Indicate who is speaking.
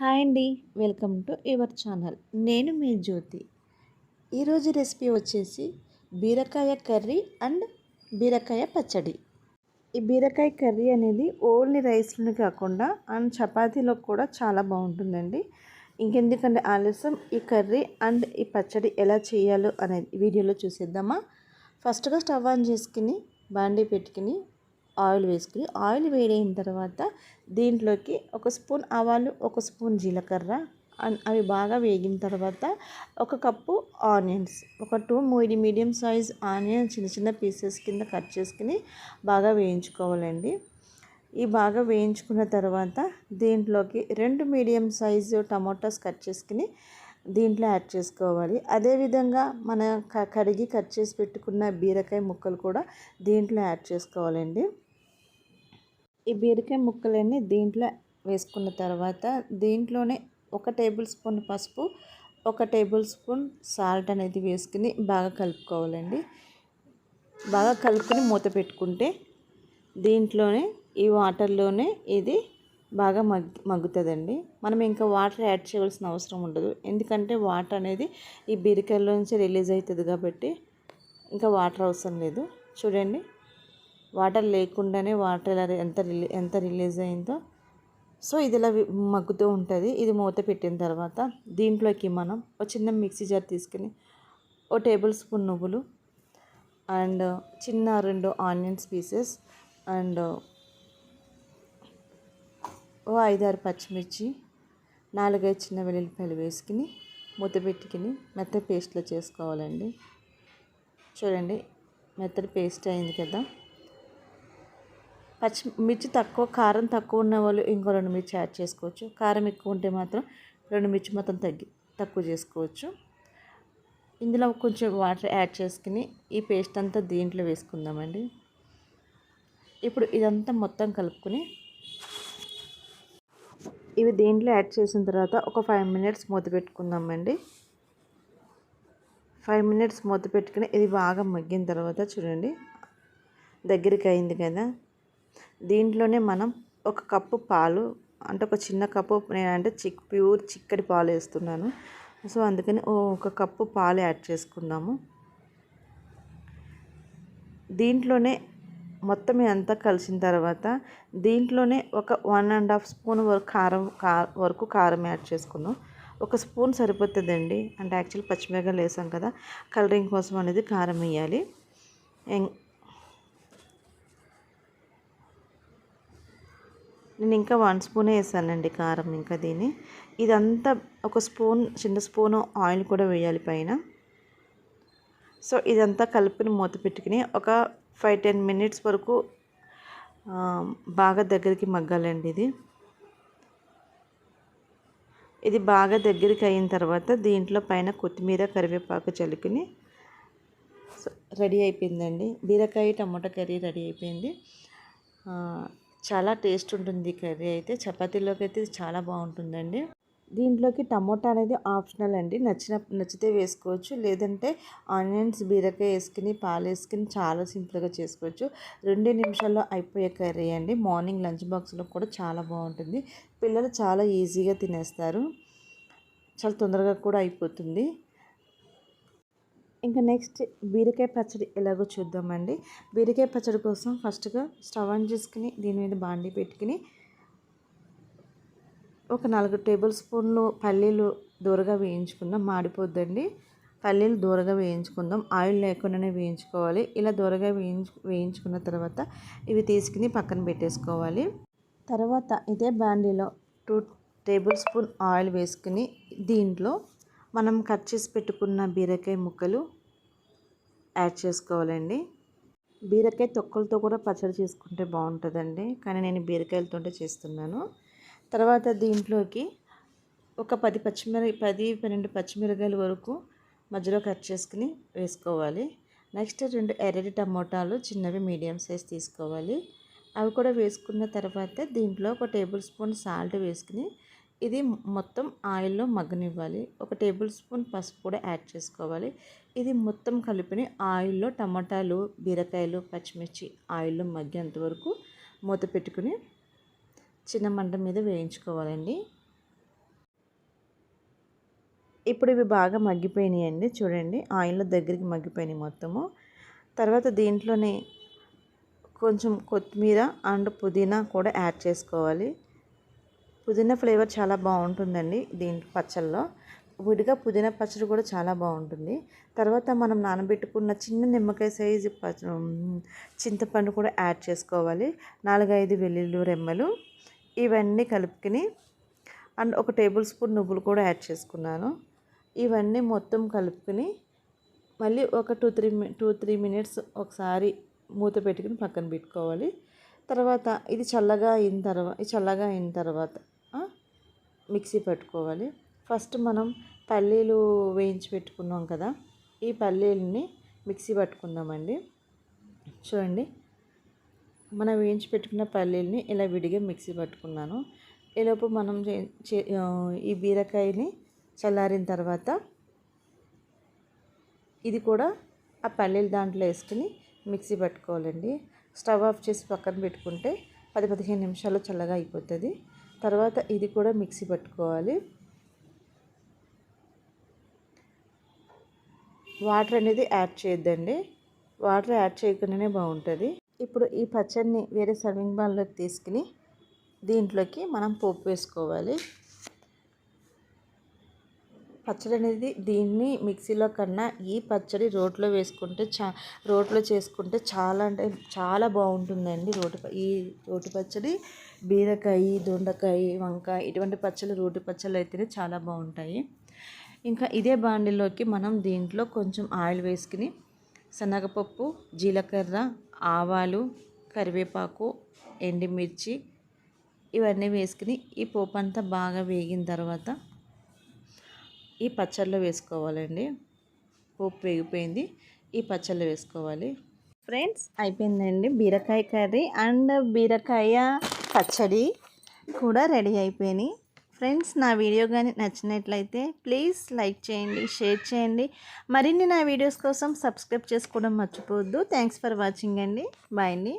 Speaker 1: Hi అండి. Welcome to your channel. నేను మీ జ్యోతి. ఈరోజు రెసిపీ వచ్చేసి బీరకాయ కర్రీ అండ్ బీరకాయ పచ్చడి. ఈ బీరకాయ కర్రీ అనేది ఓన్లీ రైస్లోనే కాకుండా అండ్ చపాతీలో కూడా చాలా బాగుంటుందండి. ఇంకెందుకంటే ఆలస్యం ఈ కర్రీ అండ్ ఈ పచ్చడి ఎలా చేయాలో అనేది వీడియోలో చూసేద్దామా? ఫస్ట్గా స్టవ్ ఆన్ చేసుకుని బాండీ పెట్టుకుని ఆయిల్ వేసుకుని ఆయిల్ వేడైన తర్వాత దీంట్లోకి ఒక స్పూన్ ఆవాలు ఒక స్పూన్ జీలకర్ర అవి బాగా వేగిన తర్వాత ఒక కప్పు ఆనియన్స్ ఒక టూ మూడు మీడియం సైజ్ ఆనియన్ చిన్న చిన్న పీసెస్ కింద కట్ చేసుకుని బాగా వేయించుకోవాలండి. ఈ బాగా వేయించుకున్న తర్వాత దీంట్లోకి రెండు మీడియం సైజు టమాటోస్ కట్ చేసుకుని దీంట్లో యాడ్ చేసుకోవాలి. అదేవిధంగా మన కడిగి కట్ చేసి పెట్టుకున్న బీరకాయ ముక్కలు కూడా దీంట్లో యాడ్ చేసుకోవాలండి. ఈ బీరకాయ ముక్కలన్నీ దీంట్లో వేసుకున్న తర్వాత దీంట్లోనే ఒక టేబుల్ స్పూన్ పసుపు ఒక టేబుల్ స్పూన్ సాల్ట్ అనేది వేసుకుని బాగా కలుపుకోవాలండి. బాగా కలుపుకొని మూత పెట్టుకుంటే దీంట్లోనే ఈ వాటర్లోనే ఇది బాగా మగ్ మగ్గుతుందండి. మనం ఇంకా వాటర్ యాడ్ చేయవలసిన అవసరం ఉండదు. ఎందుకంటే వాటర్ అనేది ఈ బీరకాయలో నుంచి రిలీజ్ అవుతుంది కాబట్టి ఇంకా వాటర్ అవసరం లేదు. చూడండి. వాటర్ లేకుండానే వాటర్ ఎలా ఎంత రిలీ ఎంత రిలీజ్ అయిందో. సో ఇది ఇలా మగ్గుతూ ఉంటుంది. ఇది మూత పెట్టిన తర్వాత దీంట్లోకి మనం ఒక చిన్న మిక్సీ జార్ తీసుకుని ఓ టేబుల్ స్పూన్ నువ్వులు అండ్ చిన్న రెండు ఆనియన్స్ పీసెస్ అండ్ ఓ ఐదారు పచ్చిమిర్చి నాలుగైదు చిన్న వెల్లుల్లిపాయలు వేసుకుని మూత పెట్టుకుని మెత్త పేస్ట్లో చేసుకోవాలండి. చూడండి మెత్తడి పేస్ట్ అయింది కదా. పచ్చి మిర్చి తక్కువ కారం తక్కువ ఉన్న వాళ్ళు ఇంకో రెండు మిర్చి యాడ్ చేసుకోవచ్చు. కారం ఎక్కువ ఉంటే మాత్రం రెండు మిర్చి మొత్తం తగ్గి తక్కువ చేసుకోవచ్చు. ఇందులో కొంచెం వాటర్ యాడ్ చేసుకుని ఈ పేస్ట్ అంతా దీంట్లో వేసుకుందామండి. ఇప్పుడు ఇదంతా మొత్తం కలుపుకొని ఇవి దీంట్లో యాడ్ చేసిన తర్వాత ఒక ఫైవ్ మినిట్స్ మూత పెట్టుకుందామండి. ఫైవ్ మినిట్స్ మూత పెట్టుకుని ఇది బాగా మగ్గిన తర్వాత చూడండి దగ్గరికి అయింది కదా. దీంట్లోనే మనం ఒక కప్పు పాలు అంటే ఒక చిన్న కప్పు నేనంటే చిక్ ప్యూర్ చిక్కటి పాలు వేస్తున్నాను. సో అందుకని ఒక కప్పు పాలు యాడ్ చేసుకున్నాము దీంట్లోనే మొత్తం అంతా కలిసిన తర్వాత దీంట్లోనే ఒక వన్ అండ్ హాఫ్ స్పూన్ వరకు కారం వరకు కారం యాడ్ చేసుకుందాం. ఒక స్పూన్ సరిపోతుందండి. అంటే యాక్చువల్ పచ్చిమిరకాయలు వేసాం కదా కలరింగ్ కోసం అనేది కారం వేయాలి. నేను ఇంకా వన్ స్పూనే వేసానండి కారం ఇంకా దీన్ని. ఇదంతా ఒక స్పూన్ చిన్న స్పూన్ ఆయిల్ కూడా వేయాలి పైన. సో ఇదంతా కలుపుని మూత పెట్టుకుని ఒక ఫైవ్ టెన్ మినిట్స్ వరకు బాగా దగ్గరికి మగ్గాలండి ఇది. ఇది బాగా దగ్గరికి అయిన తర్వాత దీంట్లో పైన కొత్తిమీర కరివేపాకు చలుకుని రెడీ అయిపోయిందండి. బీరకాయ టమాటా కర్రీ రెడీ అయిపోయింది. చాలా టేస్ట్ ఉంటుంది కర్రీ అయితే. చపాతీలోకి అయితే చాలా బాగుంటుందండి. దీంట్లోకి టమోటా అనేది ఆప్షనల్ అండి. నచ్చిన నచ్చితే వేసుకోవచ్చు. లేదంటే ఆనియన్స్ బీరకాయ వేసుకుని పాలు వేసుకుని చాలా సింపుల్గా చేసుకోవచ్చు. రెండే నిమిషాల్లో అయిపోయే కర్రీ అండి. మార్నింగ్ లంచ్ బాక్స్లో కూడా చాలా బాగుంటుంది. పిల్లలు చాలా ఈజీగా తినేస్తారు. చాలా తొందరగా కూడా అయిపోతుంది. ఇంకా నెక్స్ట్ బీరకాయ పచ్చడి ఎలాగో చూద్దామండి. బీరకాయ పచ్చడి కోసం ఫస్ట్గా స్టవ్ ఆన్ చేసుకుని దీని మీద బాండీ పెట్టుకుని ఒక నాలుగు టేబుల్ స్పూన్లు పల్లీలు దూరగా వేయించుకుందాం. మాడిపోద్దండి. పల్లీలు దూరగా వేయించుకుందాం. ఆయిల్ లేకుండానే వేయించుకోవాలి. ఇలా దూరగా వేయించు వేయించుకున్న తర్వాత ఇవి తీసుకుని పక్కన పెట్టేసుకోవాలి. తర్వాత ఇదే బాండీలో టూ టేబుల్ స్పూన్ ఆయిల్ వేసుకుని దీంట్లో మనం కట్ చేసి పెట్టుకున్న బీరకాయ ముక్కలు యాడ్ చేసుకోవాలండి. బీరకాయ తొక్కలతో కూడా పచ్చడి చేసుకుంటే బాగుంటుందండి. కానీ నేను బీరకాయలతో చేస్తున్నాను. తర్వాత దీంట్లోకి ఒక పది పచ్చిమిర పది పన్నెండు పచ్చిమిరకాయల వరకు మధ్యలో కట్ చేసుకుని వేసుకోవాలి. నెక్స్ట్ రెండు ఎర్రటి టమోటాలు చిన్నవి మీడియం సైజ్ తీసుకోవాలి. అవి కూడా వేసుకున్న తర్వాత దీంట్లో ఒక టేబుల్ స్పూన్ సాల్ట్ వేసుకుని ఇది మొత్తం ఆయిల్లో మగ్గనివ్వాలి. ఒక టేబుల్ స్పూన్ పసుపు కూడా యాడ్ చేసుకోవాలి. ఇది మొత్తం కలిపిని ఆయిల్లో టమాటాలు బీరకాయలు పచ్చిమిర్చి ఆయిల్లో మగ్గేంత వరకు మూత పెట్టుకుని చిన్న మంట మీద వేయించుకోవాలండి. ఇప్పుడు ఇవి బాగా మగ్గిపోయినాయి అండి చూడండి ఆయిల్లో దగ్గరికి మగ్గిపోయినాయి మొత్తము. తర్వాత దీంట్లోనే కొంచెం కొత్తిమీర అండ్ పుదీనా కూడా యాడ్ చేసుకోవాలి. పుదీనా ఫ్లేవర్ చాలా బాగుంటుందండి దీని పచ్చళ్ళలో. విడిగా పుదీనా పచ్చడి కూడా చాలా బాగుంటుంది. తర్వాత మనం నానబెట్టుకున్న చిన్న నిమ్మకాయ సైజు చింతపండు కూడా యాడ్ చేసుకోవాలి. నాలుగైదు వెల్లుల్లి రెమ్మలు ఇవన్నీ కలుపుకుని అండ్ ఒక టేబుల్ స్పూన్ నువ్వులు కూడా యాడ్ చేసుకున్నాను. ఇవన్నీ మొత్తం కలుపుకుని మళ్ళీ ఒక two three two three minutes ఒకసారి మూత పెట్టుకుని పక్కన పెట్టుకోవాలి. తర్వాత ఇది చల్లగా అయిన తర్వాత చల్లగా అయిన తర్వాత మిక్సీ పెట్టుకోవాలి. ఫస్ట్ మనం పల్లీలు వేయించి పెట్టుకున్నాం కదా ఈ పల్లీలని మిక్సీ పట్టుకుందామండి. చూడండి మనం వేయించి పెట్టుకున్న పల్లీలని ఇలా విడిగా మిక్సీ పట్టుకున్నాను. ఈలోపు మనం ఈ బీరకాయని చల్లారిన తర్వాత ఇది కూడా ఆ పల్లీలు దాంట్లో వేసుకుని మిక్సీ పట్టుకోవాలండి. స్టవ్ ఆఫ్ చేసి పక్కన పెట్టుకుంటే పది పదిహేను నిమిషాలు చల్లగా అయిపోతుంది. తర్వాత ఇది కూడా మిక్సీ పట్టుకోవాలి. వాటర్ అనేది యాడ్ చేయొద్దండి. వాటర్ యాడ్ చేయకుండానే బాగుంటుంది. ఇప్పుడు ఈ పచ్చడిని వేరే సర్వింగ్ బాల్లోకి తీసుకుని దీంట్లోకి మనం పోపు వేసుకోవాలి. పచ్చడి అనేది దీన్ని మిక్సీలో కన్నా ఈ పచ్చడి రోట్లో వేసుకుంటే చా రోట్లో చేసుకుంటే చాలా అంటే చాలా బాగుంటుందండి రోటి ఈ రోటి పచ్చడి. బీరకాయ దొండకాయ వంకాయ ఇటువంటి పచ్చళ్ళు రోటి పచ్చళ్ళు అయితేనే చాలా బాగుంటాయి. ఇంకా ఇదే బాండిలోకి మనం దీంట్లో కొంచెం ఆయిల్ వేసుకుని శనగపప్పు జీలకర్ర ఆవాలు కరివేపాకు ఎండిమిర్చి ఇవన్నీ వేసుకుని ఈ పోపు అంతా బాగా వేగిన తర్వాత ఈ పచ్చళ్ళు వేసుకోవాలండి. పోపు వేగిపోయింది. ఈ పచ్చళ్ళు వేసుకోవాలి. ఫ్రెండ్స్ అయిపోయిందండి బీరకాయ కర్రీ అండ్ బీరకాయ పచ్చడి కూడా రెడీ అయిపోయినాయి. ఫ్రెండ్స్ నా వీడియో కానీ నచ్చినట్లయితే ప్లీజ్ లైక్ చేయండి షేర్ చేయండి. మరిన్ని నా వీడియోస్ కోసం సబ్స్క్రైబ్ చేసుకోవడం మర్చిపోవద్దు. థ్యాంక్స్ ఫర్ వాచింగ్ అండి. బాయ్ అండి.